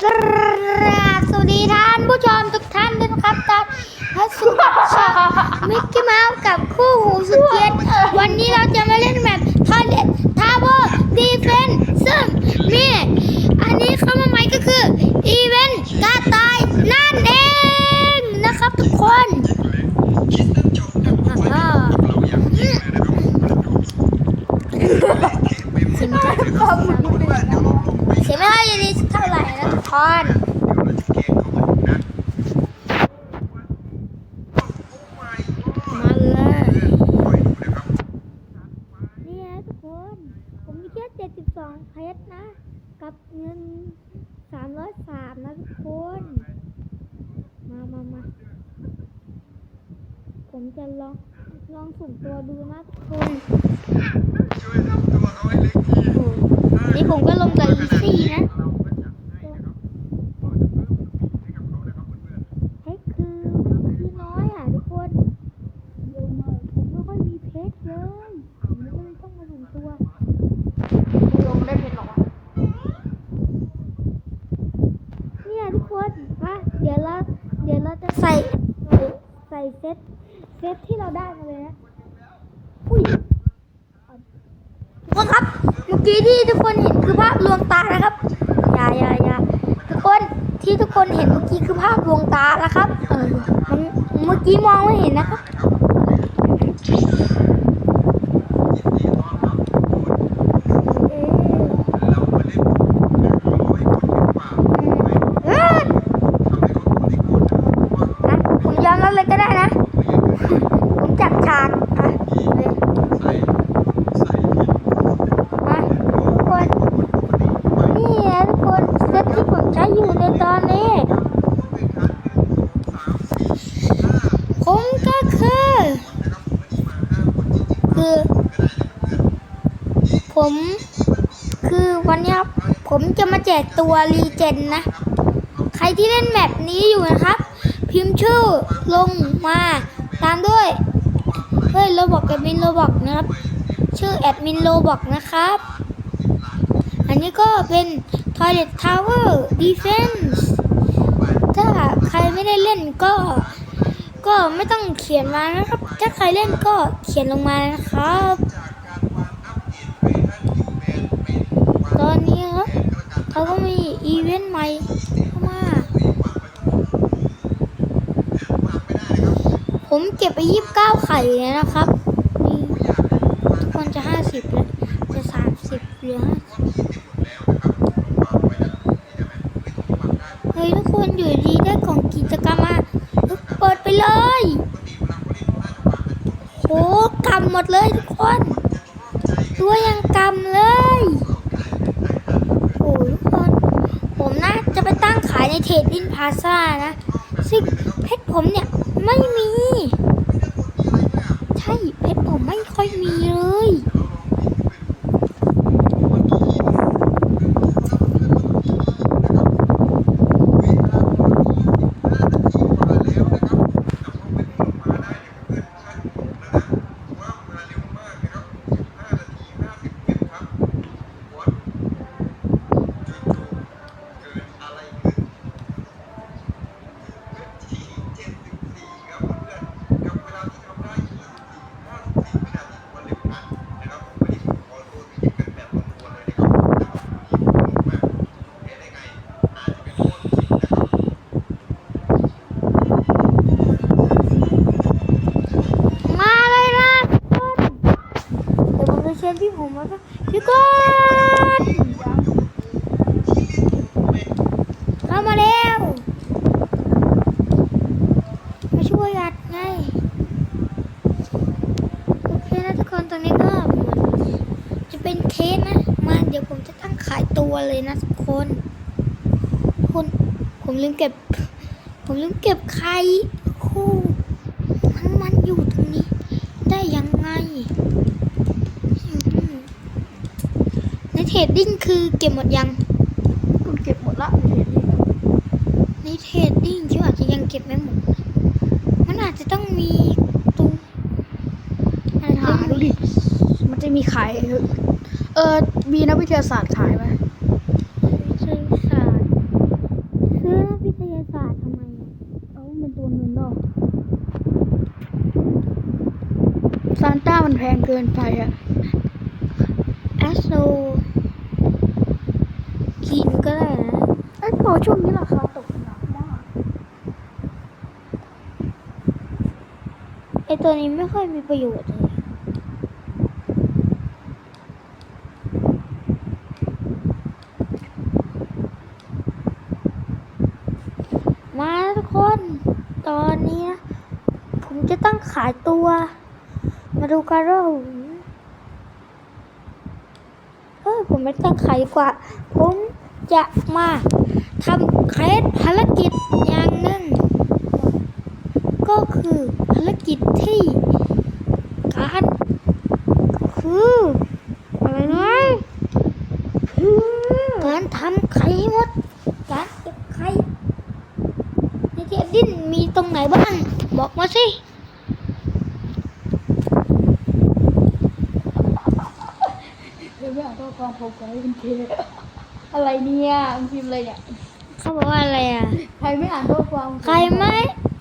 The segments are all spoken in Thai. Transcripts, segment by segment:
กราบสวัสดีท่านผู้ชมทุกท่านด้วยนะครับตอนพัสุชามิกกี้เมาส์กับคู่หูสุดเกรียนวันนี้เราจะมาเล่นแบบทอยเลตทาวเวอร์ดีเฟนซึ่งมีอันนี้เข้ามาใหม่ก็คืออีเวนต์กาตายนั่นเองนะครับทุกคนอ่าเสียงไม่ค่อยเสียงไม่ค่อยดีเท่าไหร่นะ ทุกคนมาเลยนี่นะทุกคน ผมมีแค่72เพชรนะ กับเงิน 303 นะทุกคน มามามาผมจะลองลองสุ่มตัวดูนะทุกคนนี่ผมก็ลงกับอีซี่นะเฮ้ยคือคือน้อยอะทุกคน เยอะมากผมไม่ค่อยมีเพชรเลยผมก็เลยต้องมาสุ่มตัว ลงได้เพชรหรอวะ เนี่ยทุกคนมาเดี๋ยวเราเดี๋ยวเราจะใส่ใส่เซตเซต กมาเลยนะอุ้ยทุกคนครับ เมื่อกี้ที่ทุกคนเห็นคือภาพลวงตานะครับอย่าอย่าอย่าทุกคนที่ทุกคนเห็นเมื่อกี้คือภาพลวงตานะครับ เออมันเมื่อกี้มองไม่เห็นนะครับเอ๊ะเอ้ยอะผมยอมรับเลยก็ได้นะ ผมจับฉากอะเลยมาทุกคน นี่นะทุกคนเซตที่ผมใช้อยู่ในตอนนี้ ผมก็คือ คือ ผมคือวันนี้ครับ ผมจะมาแจกตัวรีเจนนะ ใครที่เล่นแมปนี้อยู่นะครับ พิมพ์ชื่อลงมา ตามด้วย เฮ้ยโรบอกแอดมินโรบอกนะครับ ชื่อแอดมินโรบอกนะครับ อันนี้ก็เป็น Toilet Tower Defense ถ้าใครไม่ได้เล่นก็ ก็ไม่ต้องเขียนมานะครับ ถ้าใครเล่นก็เขียนลงมานะครับ ตอนนี้ครับเขาก็มีอีเวนต์ใหม่เข้ามา ผมเก็บไปยี่สิบเก้าไข่เลยนะครับ ทุกคนจะห้าสิบแล้วจะสามสิบเหลือห้าสิบเฮ้ยทุกคนอยู่ดีได้กล่องกิจกรรมมาเปิดไปเลย โหกำ หมดเลยทุกคน ตัวยังกำเลย โอ้ยทุกคน ผมนะจะไปตั้งขายในเทรดดินพาซ่านะ ซึ่งเพชรผมเนี่ยไม่มี ใช่เพชรผมไม่ค่อยมีเลย นเดี๋ยวผมจะเชิญพี่ผมมาก็พี่กอนเข้ามาเร็วมาช่วยอัดไงโอเคนะทุกคนตอนนี้ก็จะเป็นเคสนะมาเดี๋ยวผมจะตั้งขายตัวเลยนะทุกคนคุณผมลืมเก็บ ผมลืมเก็บไข่คู่มั ดดิ้งคือเก็บหมดยังคุณเก็บหมดละในเทดดิ้งชิวอาจจะยังเก็บไม่หมด มันอาจจะต้องมีตู้หาดูดิ มันจะมีขาย เออมีนักวิทยาศาสตร์ขายไหมวิทยาศาสตร์ซื้อวิทยาศาสตร์ทำไมเอาเป็นตัวเงินดอกซานต้ามันแพงเกินไปอะแอสโซ ช่วงนี้ราคาตกหนักมากไอตัวนี้ไม่ค่อยมีประโยชน์เลยมาทุกคน ตอนนี้นะ ผมจะตั้งขายตัว มาดูกันว่าผมเฮ้ยผมไม่ตั้งขายกว่า ผมจะมา ทำเคสภารกิจอย่างหนึ่ง ก็คือภารกิจที่การคืออะไรนะคือการทำไข่หมด การเก็บไข่ในเทียดินมีตรงไหนบ้าง บอกมาสิเดี๋ยวไม่อ่านข้อความผมขอให้คุณเคอะไรเนี่ยมิมพ์อะไรเนี่ย เขาบอกว่าอะไรอะ ใครไม่อ่านข้อความใครไม่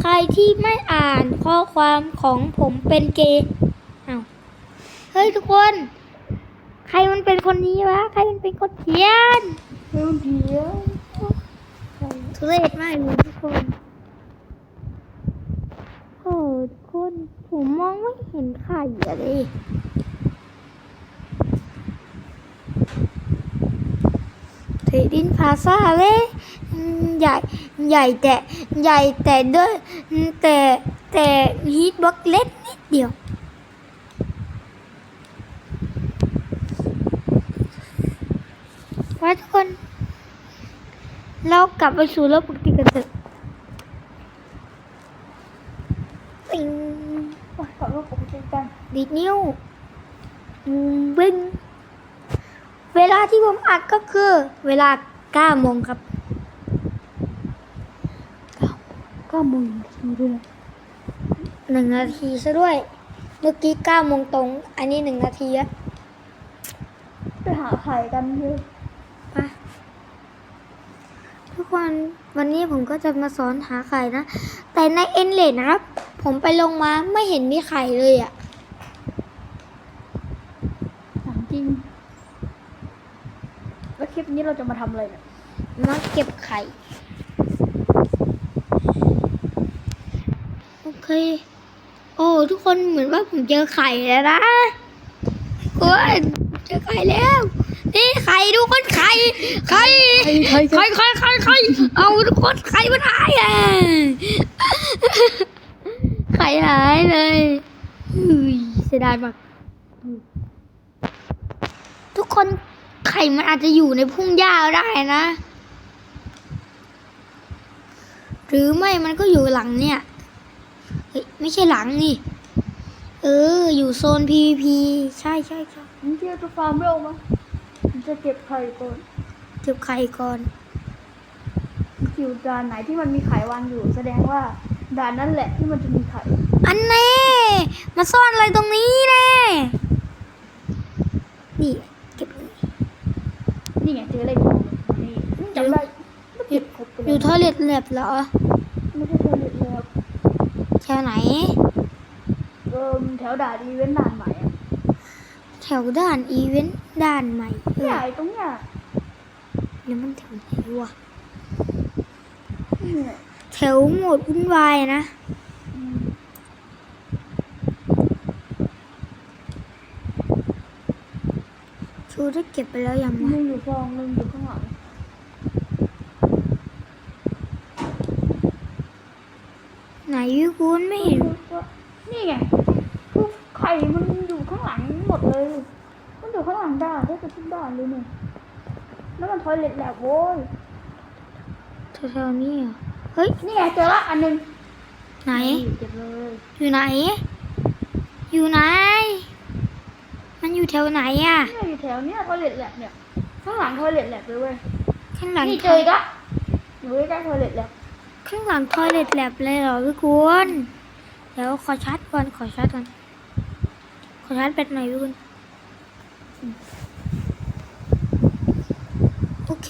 ใครที่ไม่อ่านข้อความของผมเป็นเกย์อ้าวเฮ้ยทุกคน ใครมันเป็นคนนี้วะ ใครมันเป็นคนเขียนเพิ่มเพียงทุเรศมากเลยทุกคนโอ้ทุกคนผมมองไม่เห็นไข่อะไรเทดินพาซาเลยอืม ใหญ่ใหญ่แต่ใหญ่แต่ด้วยแต่แต่ฮีทบ็อกเล็กนิดเดียวไว้ทุกคน เรากลับไปสู่โลกปกติกันเถอะปิงว่าขอรูปปกติกันดีนิ้วอืมวิ่งเวลาที่ผมอัดก็คือเวลา9โมงครับ ก็มึงทีเดียวหนึ่งนาทีซะด้วย เมื่อกี้9โมงตรง อันนี้หนึ่งนาทีอะไปหาไข่กันเถอะไปทุกคนวันนี้ผมก็จะมาสอนหาไข่นะ แต่ในเอ็นเลดนะครับ ผมไปลงมาไม่เห็นมีไข่เลยอะถามจริง แล้วคลิปนี้เราจะมาทำอะไรเนี่ย มาเก็บไข่ โอ เคโอ้ทุกคนเหมือนว่าผมเจอไข่แล้วนะโอ้ยเจอไข่แล้ว นี่ไข่ทุกคนไข่ไข่ไข่ไข่ไข่ไข่ไข่ไข่เอาทุกคนไข่มันหายอะไข่หายเลยอุ้ยเสียดายมากทุกคนไข่มันอาจจะอยู่ในพุ่งหญ้าได้นะ หรือไม่มันก็อยู่หลังเนี่ยเฮ้ย ไม่ใช่หลังนี่ เออ อยู่โซน PVP ใช่ใช่ใช่มึงเที่ยวจะฟาร์มเร็วมั้ยมึงจะเก็บไข่ก่อนเก็บไข่ก่อนมึงอยู่ด่านไหนที่มันมีไข่วางอยู่ แสดงว่าด่านนั่นแหละที่มันจะมีไข่ อันแน่มาซ่อนอะไรตรงนี้แน่นี่เก็บเลยนี่ไงเจอเลขของนี่จำได้ไม่เก็บครบไปอเลยู่ยทอเลตแลบเหรอ ไม่ใช่เจอเลขแล้ว แถวไหน เออแถวด่านอีเวนต์ด่านใหม่อะแถวด้านอีเวนต์ด้านใหม่เอใหอญ่ตรงเนี้ยแล้วมันแถวไหนวะเนี่ยแถวโหมดวุ่นวายอะนะ อืมชูได้เก็บไปแล้วยังหนึ่วะงอยู่ฟองหนึ่งอยู่ข้างหลัง ไหนวิคุณไม่เห็น นี่ไงทุกไข่มันอยู่ข้างหลังหมดเลย มันอยู่ข้างหลังด่านได้กับทุกด่านเลยเนี่ยแล้วมันทอยเล็ตแหลกโว้ยแถวๆนี้เหรอเฮ้ย นี่ไงเจอละอันหนึงไหนเก็บเลย อยู่ไหน อยู่ไหน มันอยู่แถวไหนอะเนี่ยอยู่แถวเนี้ยทอยเล็ตแหลกเนี่ย ข้างหลังทอยเล็ตแหลกเลยเว้ย ข้างหลังนี่เจออีกละอยู่ใกล้ๆทอยเล็ตแหลก ข้างหลังทอยเล็ตแลบเลยเหรอพี่กุลเดี๋ยวขอชาร์จก่อนขอชาร์จก่อนขอชาร์จแบตหน่อยพี่กุลโอเค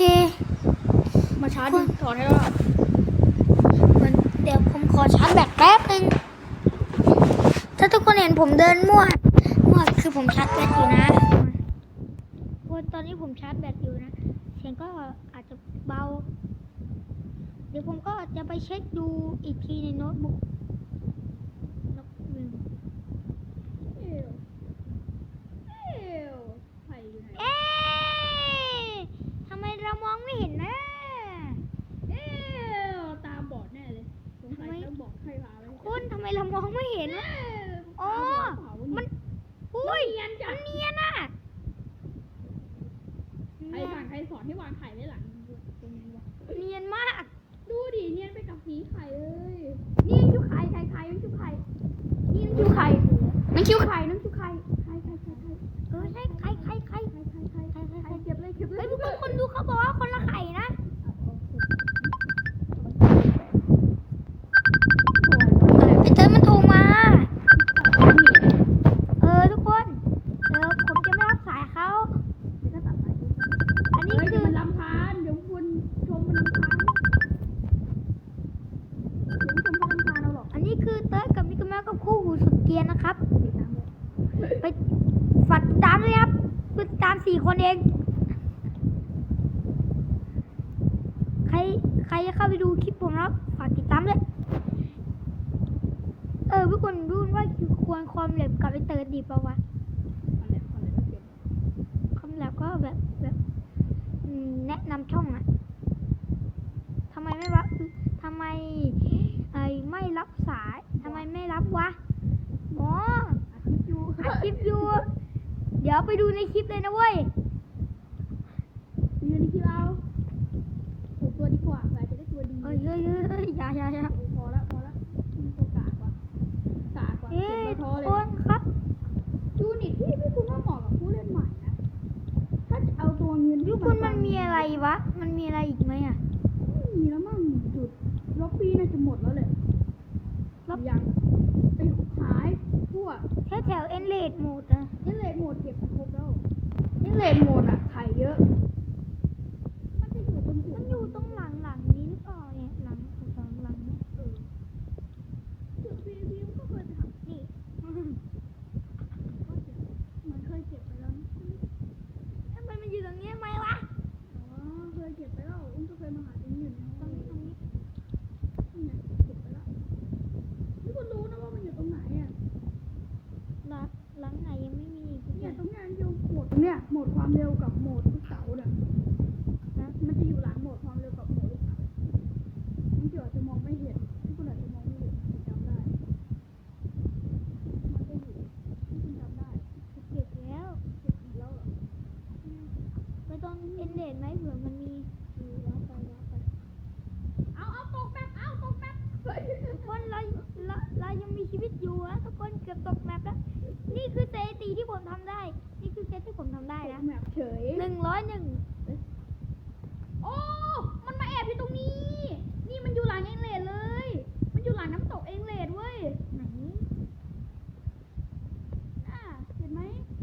มาชาร์จคุณ ถอดให้ว่านเดี๋ยวผมขอชาร์จแบตแป๊บหนึ่งถ้าทุกคนเห็นผมเดินมั่วมั่วคือผมชาร์จแบตอยู่นะคนตอนนี้ผมชาร์จแบตอยู่นะ ผมก็จะไปเช็คดูอีกทีในโน้ตบุ๊ก อพี่คนรุ่นว่าควรความแหลมกับไอเตอร์ดีปะวะความแหลมก็แบบแบบแนะนำช่องอะทำไมไม่รับทำไมไอไม่รับสายทำไมไม่รับวะหมออัดคลิปอยู่ เดี๋ยวไปดูในคลิปเลยนะเว้ยดูในคลิปเราตัวดีกว่าไปจะได้ตัวดีเฮ้ยเฮ้ยเฮ้ยอย่าอย่าอย่า เฮ้ยทุกคนครับ จูนิที่พี่คุณว่าเหมาะกับผู้เล่นใหม่นะ ถ้าจะเอาตัวเงินทุกคนมันมีอะไรวะ มันมีอะไรอีกไหมอะไม่มีแล้วมั้งจุดล็อบบี้น่าจะหมดแล้วแหละล็บยังไปขายทั่วแถวแถวเอ็นเลดหมดอะเอ็นเลดหมดเก็บครบแล้วเอ็นเลดหมดอะ หมด me?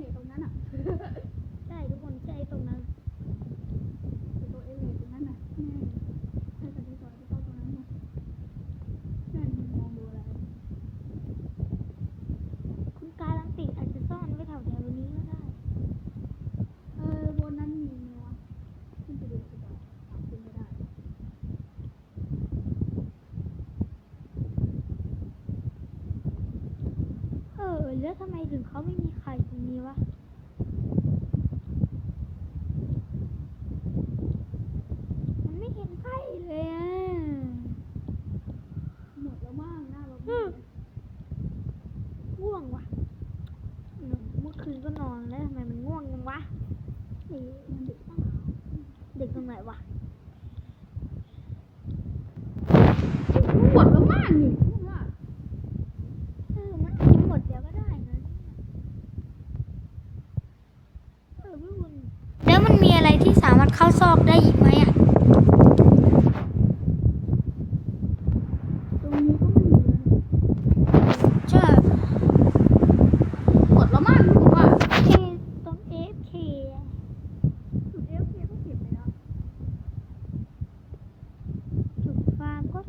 nhiều hơn đó nè Mm-hmm.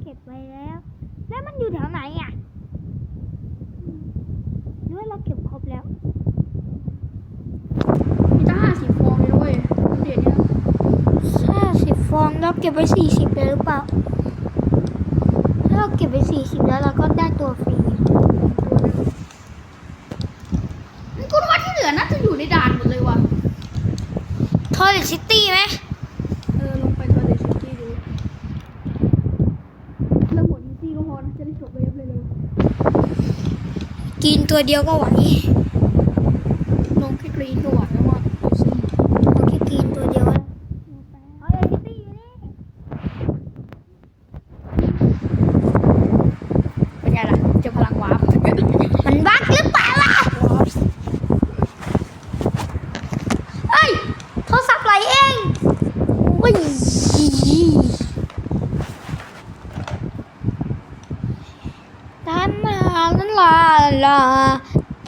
เก็บไว้แล้ว แล้วมันอยู่แถวไหนอะด้วยเราเก็บครบแล้วมีตั้งห้าสิบฟองเลยด้วยเดี๋ยวนี้ห้าสิบฟองเราเก็บไว้สี่สิบเลยหรือเปล่า ถ้าเราเก็บไว้สี่สิบแล้วเราก็ได้ตัวฟรีคุณว่าที่เหลือน่าจะอยู่ในด่านหมดเลยว่ะทอร์เรสซิตี้ไหม ตัวเดียวก็ไหว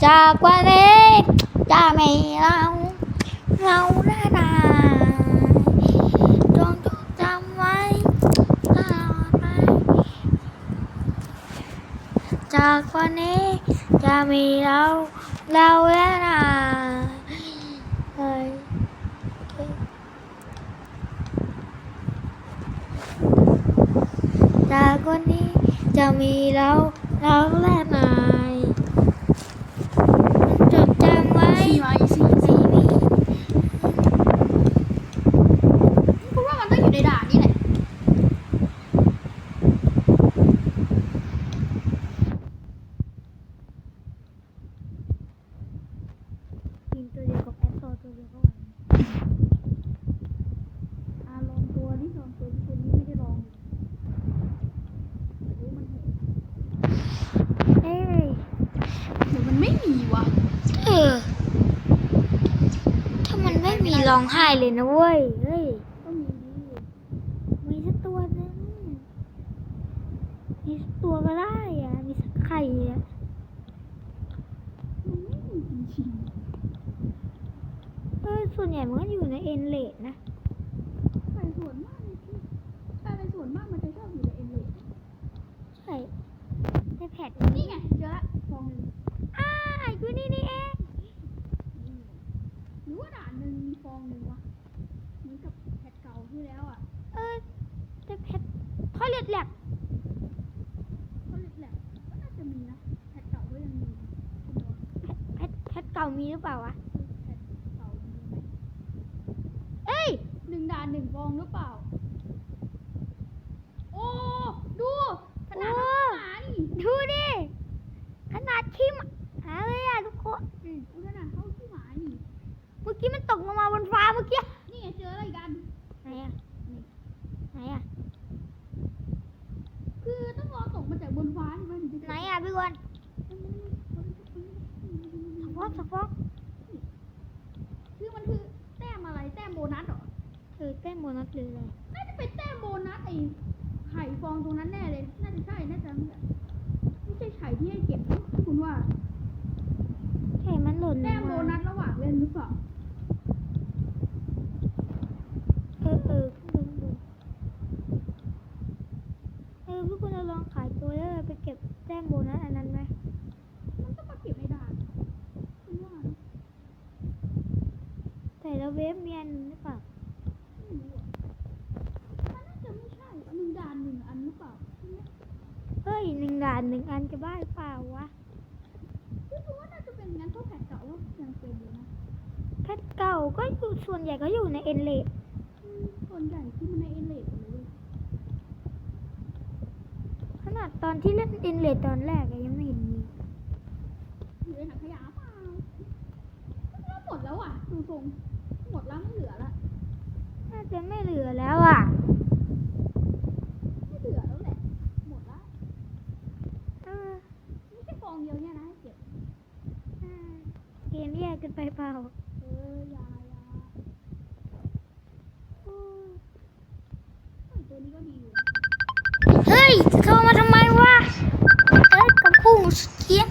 cha qua thế, cha mày lâu lâu ra nà trong chút trăm mấy cha qua thế, cha mày lâu lâu ra nà cha con đi cha mì lâu lâu ra nà ร้องไห้เลยนะเว้ย เฮ้ยก็มีดีมีสักตัวนึงมีสักตัวก็ได้อะมีสักไข่อะเออส่วนใหญ่มันก็อยู่ในเอ็นเลดนะามีหรือเปล่าวะเอ้ยหนึ่งด่านหนึ่งฟองหรือเปล่า นัสเหรอเออแต้มโบนัสเลยเลยน่าจะเป็นแต้มโบนัสไอ้ไข่ฟองตรงนั้นแน่เลย น่าจะใช่ น่าจะไม่ใช่ไข่ที่ให้เก็บคุณว่า ไข่มันหล่นแต้มโบมนัสระหว่างเล่นหรือเปล่า ก็อยู่ส่วนใหญ่ก็อยู่ในเอ็นเลดส่วนใหญ่ที่มันในเอ็นเลดขนาดตอนที่เล่นเอ็นเลดตอนแรก โทรมาทำไมวะ เอ้ยกับผู้เกียง